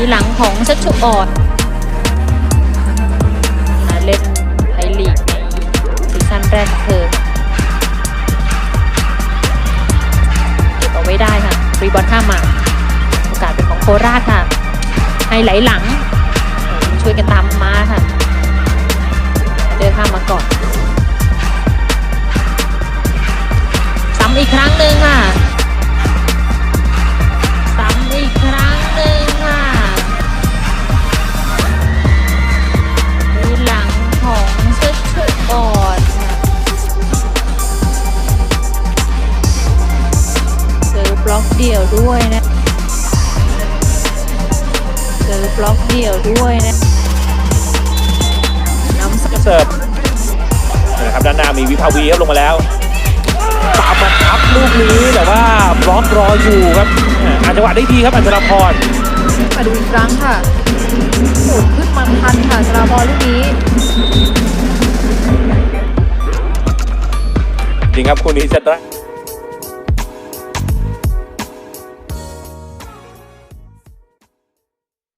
ีหลังของชัชชุออนมาเล่นไทยลีกในซีซั่นแรกเธอเก็บเอาไว้ได้ค่ะรีบอลข้ามมาโอกาสเป็นของโคราชค่ะ ให้ไหลหลัง ช่วยกันตามมาค่ะ เดินข้ามมาก่อนซ้ำอีกครั้งหนึ่งค่ะ เดี่ยวด้วยนะเจอบล็อกเดี่ยวด้วยนะน้ำเสิร์ฟนะครับด้านหน้ามีวิภาวีครับลงมาแล้วตามมาทับลูกนี้แต่ว่าบล็อกรออยู่ครับอ่าอ่านจังหวะได้ดีครับอัญชราพรมาดูอีกครั้งค่ะโอ้ขึ้นมาทันค่ะสราบอลลูกนี้จริงครับคู่นี้เซตแรก